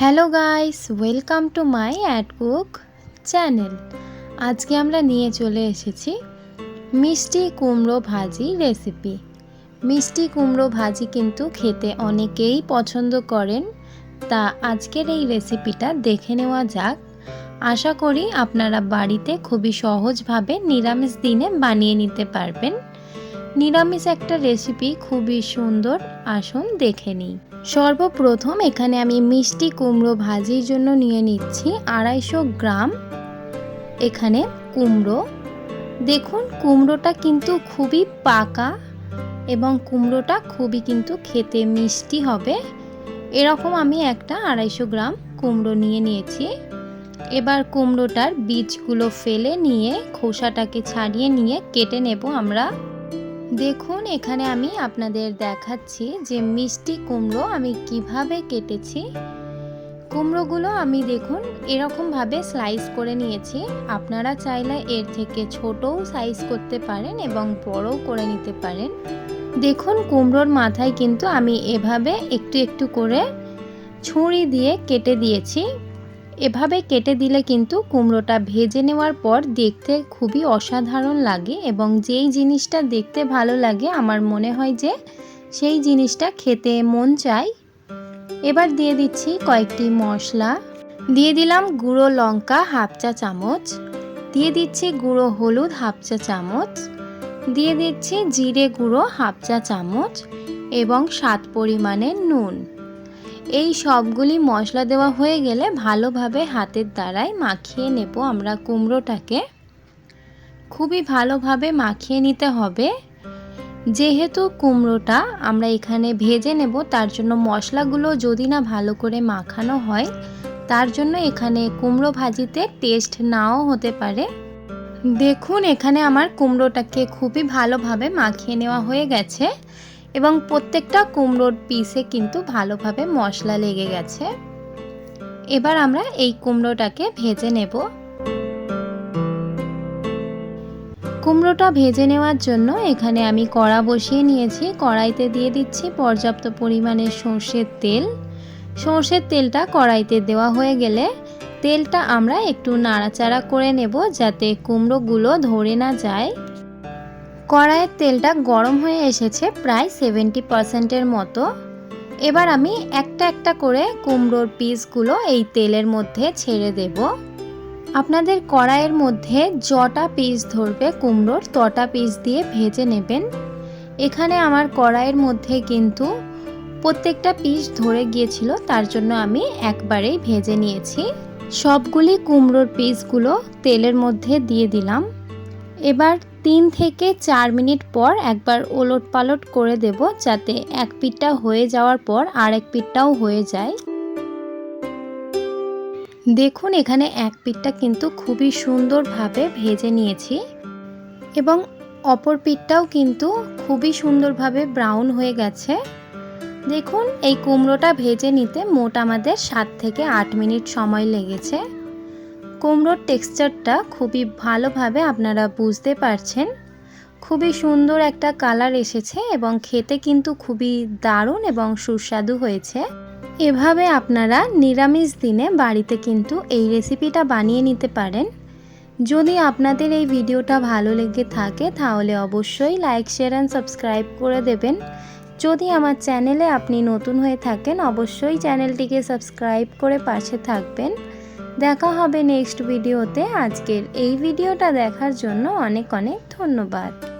Hello guys, welcome to my add cook channel. আজকে আমরা নিয়ে চলে এসেছি মিষ্টি কুমড়ো ভাজি রেসিপি। মিষ্টি কুমড়ো ভাজি কিন্তু খেতে অনেকেই পছন্দ করেন, তা আজকের এই রেসিপিটা দেখে নেওয়া যাক। আশা করি আপনারা বাড়িতে খুবই সহজভাবে নিরামিষ দিনে বানিয়ে নিতে পারবেন। নিরামিষ একটা রেসিপি খুবই সুন্দর, আসুন দেখে নিই। সর্বপ্রথম এখানে আমি মিষ্টি কুমড়ো ভাজির জন্য নিয়ে নিচ্ছি আড়াইশো গ্রাম এখানে কুমড়ো। দেখুন, কুমড়োটা কিন্তু খুবই পাকা এবং কুমড়োটা খুবই কিন্তু খেতে মিষ্টি হবে। এরকম আমি একটা আড়াইশো গ্রাম কুমড়ো নিয়ে নিয়েছি। এবার কুমড়োটার বীজগুলো ফেলে নিয়ে খোসাটাকে ছাড়িয়ে নিয়ে কেটে নেব আমরা। দেখুন, এখানে আমি আপনাদের দেখাচ্ছি যে মিষ্টি কুমড়ো আমি কীভাবে কেটেছি। কুমড়োগুলো আমি দেখুন, এরকমভাবে স্লাইস করে নিয়েছি। আপনারা চাইলে এর থেকে ছোটও সাইজ করতে পারেন এবং বড়ও করে নিতে পারেন। দেখুন, কুমড়োর মাথায় কিন্তু আমি এভাবে একটু একটু করে ছুরি দিয়ে কেটে দিয়েছি। এভাবে কেটে দিলে কিন্তু কুমড়োটা ভেজে নেওয়ার পর দেখতে খুবই অসাধারণ লাগে এবং যেই জিনিসটা দেখতে ভালো লাগে, আমার মনে হয় যে সেই জিনিসটা খেতে মন চায়। এবার দিয়ে দিচ্ছি কয়েকটি মশলা। দিয়ে দিলাম গুঁড়ো লঙ্কা হাফ চা চামচ। দিয়ে দিচ্ছি গুঁড়ো হলুদ হাফ চা চামচ। দিয়ে দিচ্ছি জিরে গুঁড়ো হাফ চা চামচ এবং স্বাদ পরিমাণে নুন। এই সবগুলি মশলা দেওয়া হয়ে গেলে ভালোভাবে হাতের দ্বারাই মাখিয়ে নেব আমরা কুমড়োটাকে। খুবই ভালোভাবে মাখিয়ে নিতে হবে। যেহেতু কুমড়োটা আমরা এখানে ভেজে নেব, তার জন্য মশলাগুলো যদি না ভালো করে মাখানো হয়, তার জন্য এখানে কুমড়ো ভাজিতে টেস্ট নাও হতে পারে। দেখুন, এখানে আমার কুমড়োটাকে খুবই ভালোভাবে মাখিয়ে নেওয়া হয়ে গেছে। এবং প্রত্যেকটা কুমড়োর পিসে কিন্তু ভালোভাবে মশলা লেগে গেছে। এবার আমরা এই কুমড়োটাকে ভেজে নেব। কুমড়োটা ভেজে নেওয়ার জন্য এখানে আমি কড়া বসিয়ে নিয়েছি। কড়াইতে দিয়ে দিচ্ছি পর্যাপ্ত পরিমাণে সর্ষের তেল। সর্ষের তেলটা কড়াইতে দেওয়া হয়ে গেলে তেলটা আমরা একটু নাড়াচাড়া করে নেব যাতে কুমড়োগুলো ধরে না যায়। কড়াইয়ের তেলটা গরম হয়ে এসেছে প্রায় সেভেন্টি পারসেন্টের মতো। এবার আমি একটা একটা করে কুমড়োর পিসগুলো এই তেলের মধ্যে ছেড়ে দেব। আপনাদের কড়াইয়ের মধ্যে জটা পিস ধরবে কুমড়োর, তটা পিস দিয়ে ভেজে নেবেন। এখানে আমার কড়াইয়ের মধ্যে কিন্তু প্রত্যেকটা পিস ধরে গিয়েছিল, তার জন্য আমি একবারেই ভেজে নিয়েছি। সবগুলি কুমড়োর পিসগুলো তেলের মধ্যে দিয়ে দিলাম। এবার তিন থেকে চার মিনিট পর একবার ওলট পালট করে দেব যাতে এক পিঠটা হয়ে যাওয়ার পর আরেক পিঠটাও হয়ে যায়। দেখুন এখানে এক পিঠটা কিন্তু খুবই সুন্দরভাবে ভেজে নিয়েছি এবং অপর পিঠটাও কিন্তু খুবই সুন্দরভাবে ব্রাউন হয়ে গেছে। দেখুন এই কুমড়োটা ভেজে নিতে মোট আমাদের সাত থেকে আট মিনিট সময় লেগেছে। কুমড়োর টেক্সচারটা খুবই ভালোভাবে আপনারা বুঝতে পারছেন। খুবই সুন্দর একটা কালার এসেছে এবং খেতে কিন্তু খুবই দারুণ এবং সুস্বাদু হয়েছে। এভাবে আপনারা নিরামিষ দিনে বাড়িতে কিন্তু এই রেসিপিটা বানিয়ে নিতে পারেন। যদি আপনাদের এই ভিডিওটা ভালো লেগে থাকে, তাহলে অবশ্যই লাইক, শেয়ার অ্যান্ড সাবস্ক্রাইব করে দেবেন। যদি আমার চ্যানেলে আপনি নতুন হয়ে থাকেন, অবশ্যই চ্যানেলটিকে সাবস্ক্রাইব করে পাশে থাকবেন। দেখা হবে নেক্সট ভিডিওতে আজকের এই ভিডিওটা দেখার জন্য অনেক অনেক ধন্যবাদ।